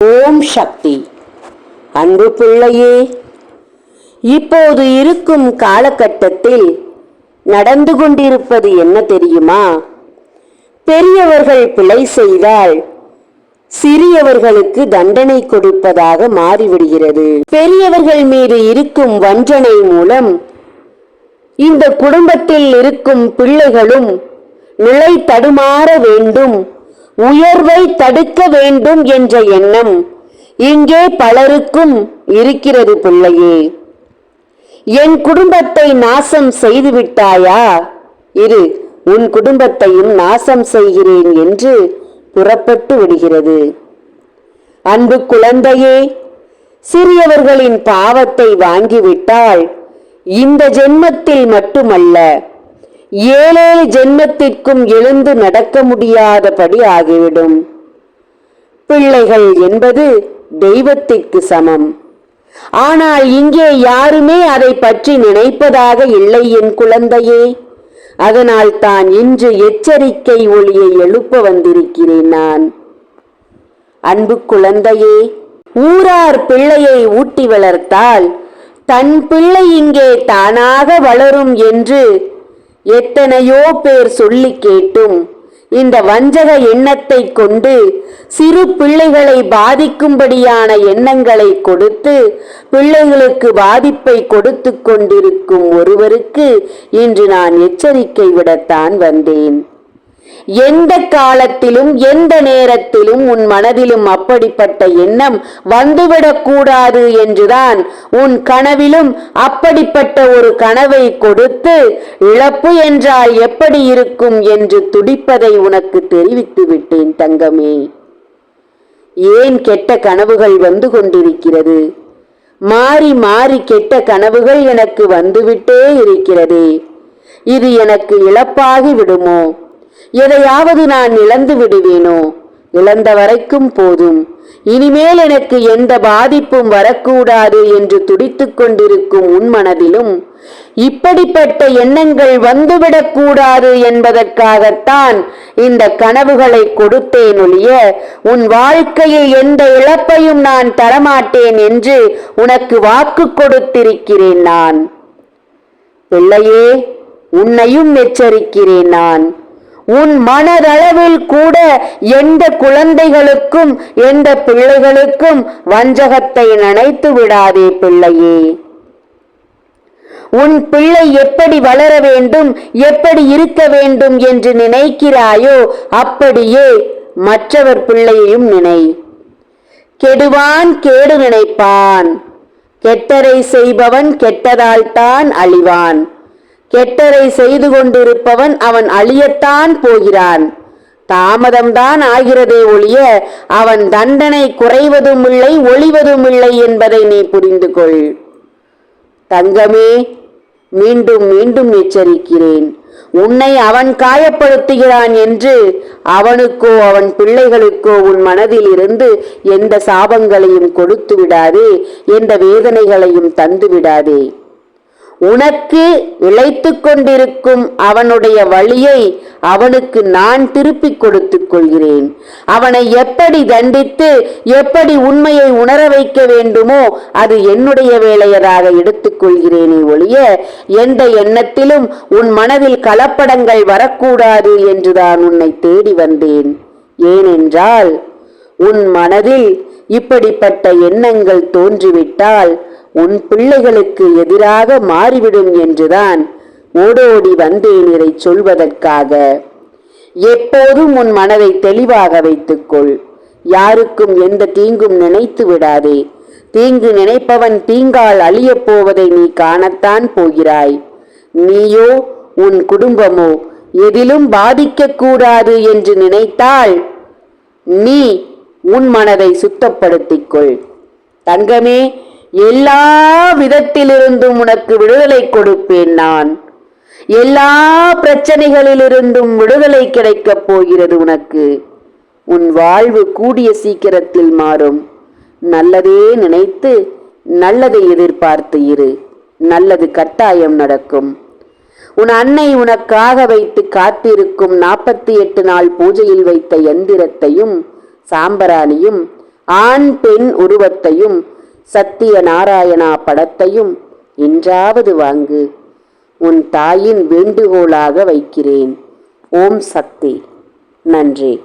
ஓம் சக்தி. அன்பு பிள்ளையே இப்போது இருக்கும் காலகட்டத்தில் நடந்து கொண்டிருப்பது என்ன தெரியுமா? பெரியவர்கள் பிழை செய்தால் சிறியவர்களுக்கு தண்டனை கொடுப்பதாக மாறிவிடுகிறது. பெரியவர்கள் மீது இருக்கும் வஞ்சனை மூலம் இந்த குடும்பத்தில் இருக்கும் பிள்ளைகளும் நிலை தடுமாற வேண்டும். உயர்வை தடுக்க வேண்டும் என்ற எண்ணம் இங்கே பலருக்கும் இருக்கிறது பிள்ளையே. என் குடும்பத்தை நாசம் செய்து விட்டாயா இரு உன் குடும்பத்தையும் நாசம் செய்கிறேன் என்று புறப்பட்டு விடுகிறது. அன்பு குழந்தையே சிறியவர்களின் பாவத்தை வாங்கிவிட்டால் இந்த ஜென்மத்தில் மட்டுமல்ல ஏழேழு ஜென்மத்திற்கும் எழுந்து நடக்க முடியாதபடி ஆகிவிடும். பிள்ளைகள் என்பது தெய்வத்திற்கு சமம். ஆனால் இங்கே யாருமே அதை பற்றி நினைப்பதாக இல்லை என் குழந்தையே. அதனால் தான் இன்று எச்சரிக்கை ஒளியை எழுப்ப வந்திருக்கிறேன் நான். அன்பு குழந்தையே ஊரார் பிள்ளையை ஊட்டி வளர்த்தால் தன் பிள்ளை இங்கே தானாக வளரும் என்று எத்தனையோ பேர் சொல்லி கேட்டும். இந்த வஞ்சக எண்ணத்தை கொண்டு சிறு பிள்ளைகளை பாதிக்கும்படியான எண்ணங்களை கொடுத்து பிள்ளைகளுக்கு பாதிப்பை கொடுத்து கொண்டிருக்கும் ஒருவருக்கு இன்று நான் எச்சரிக்கை விடத்தான் வந்தேன். எந்த காலத்திலும் எந்த நேரத்திலும் உன் மனதிலும் அப்படிப்பட்ட எண்ணம் வந்துவிடக்கூடாது என்றுதான் உன் கனவிலும் அப்படிப்பட்ட ஒரு கனவை கொடுத்து இழப்பு என்றால் எப்படி இருக்கும் என்று துடிப்பதை உனக்கு தெரிவித்து விட்டேன் தங்கமே. ஏன் கெட்ட கனவுகள் வந்து கொண்டிருக்கிறது? மாறி மாறி கெட்ட கனவுகள் எனக்கு வந்துவிட்டே இருக்கிறதே. இது எனக்கு இழப்பாகி விடுமோ? எதையாவது நான் இழந்து விடுவேனோ? இழந்த வரைக்கும் போதும். இனிமேல் எனக்கு எந்த பாதிப்பும் வரக்கூடாது என்று துடித்துக் கொண்டிருக்கும் உன் மனதிலும் இப்படிப்பட்ட எண்ணங்கள் வந்துவிடக்கூடாது என்பதற்காகத்தான் இந்த கனவுகளை கொடுத்தேன் ஒழிய உன் வாழ்க்கையில் எந்த இழப்பையும் நான் தரமாட்டேன் என்று உனக்கு வாக்கு கொடுத்திருக்கிறேன் நான். பிள்ளையே உன்னையும் எச்சரிக்கிறேன் நான். உன் மனதளவில் கூட எந்த குழந்தைகளுக்கும் எந்த பிள்ளைகளுக்கும் வஞ்சகத்தை நினைத்து விடாதே பிள்ளையே. உன் பிள்ளை எப்படி வளர வேண்டும் எப்படி இருக்க வேண்டும் என்று நினைக்கிறாயோ அப்படியே மற்றவர் பிள்ளையையும் நினை. கெடுவான் கேடு நினைப்பான். கெட்டரை செய்பவன் கெட்டதால்தான் அழிவான். கெட்டரை செய்து கொண்டிருப்பவன் அவன் அழியத்தான் போகிறான். தாமதம்தான் ஆகிறதே ஒழிய அவன் தண்டனை குறைவதும் இல்லை ஒளிவதும் இல்லை என்பதை நீ புரிந்து கொள் தங்கமே மீண்டும் மீண்டும் எச்சரிக்கிறேன். உன்னை அவன் காயப்படுத்துகிறான் என்று அவனுக்கோ அவன் பிள்ளைகளுக்கோ உன் மனதில் இருந்து எந்த சாபங்களையும் கொடுத்து விடாதே எந்த வேதனைகளையும் தந்து விடாதே உனக்கு இழைத்து கொண்டிருக்கும் அவனுடைய வழியை அவனுக்கு நான் திருப்பிக் கொடுத்துக் கொள்கிறேன். அவனை எப்படி தண்டித்து எப்படி உண்மையை உணர வைக்க வேண்டுமோ அது என்னுடைய வேலையராக எடுத்துக்கொள்கிறேனே ஒழிய எந்த எண்ணத்திலும் உன் மனதில் கலப்படங்கள் வரக்கூடாது என்றுதான் உன்னை தேடி வந்தேன். ஏனென்றால் உன் மனதில் இப்படிப்பட்ட எண்ணங்கள் தோன்றிவிட்டால் உன் பிள்ளைகளுக்கு எதிராக மாறிவிடும் என்றுதான் ஓடோடி வந்தேன் இதை சொல்வதற்காக. எப்போதும் உன் மனதை தெளிவாக வைத்துக்கொள். யாருக்கும் எந்த தீங்கும் நினைத்து விடாதே. தீங்கு நினைப்பவன் தீங்கால் அழியப் போவதை நீ காணத்தான் போகிறாய். நீயோ உன் குடும்பமோ எதிலும் பாதிக்கக்கூடாது என்று நினைத்தால் நீ உன் மனதை சுத்தப்படுத்திக் கொள் தங்கமே எல்லா விதத்திலிருந்தும் உனக்கு விடுதலை கொடுப்பேன் நான். எல்லா பிரச்சனைகளிலிருந்தும் விடுதலை கிடைக்கப் போகிறது உனக்கு. உன் வாழ்வு கூடிய சீக்கிரத்தில் மாறும். நல்லதே நினைத்து நல்லதை எதிர்பார்த்து இரு. நல்லது கட்டாயம் நடக்கும். உன் அன்னை உனக்காக வைத்து காத்திருக்கும் நாற்பத்தி எட்டு நாள் பூஜையில் வைத்த எந்திரத்தையும் சாம்பராணியும் ஆண் பெண் உருவத்தையும் சத்திய நாராயணா படத்தையும் இன்றாவது வாங்கு. உன் தாயின் வேண்டுகோளாக வைக்கிறேன். ஓம் சக்தி. நன்றி.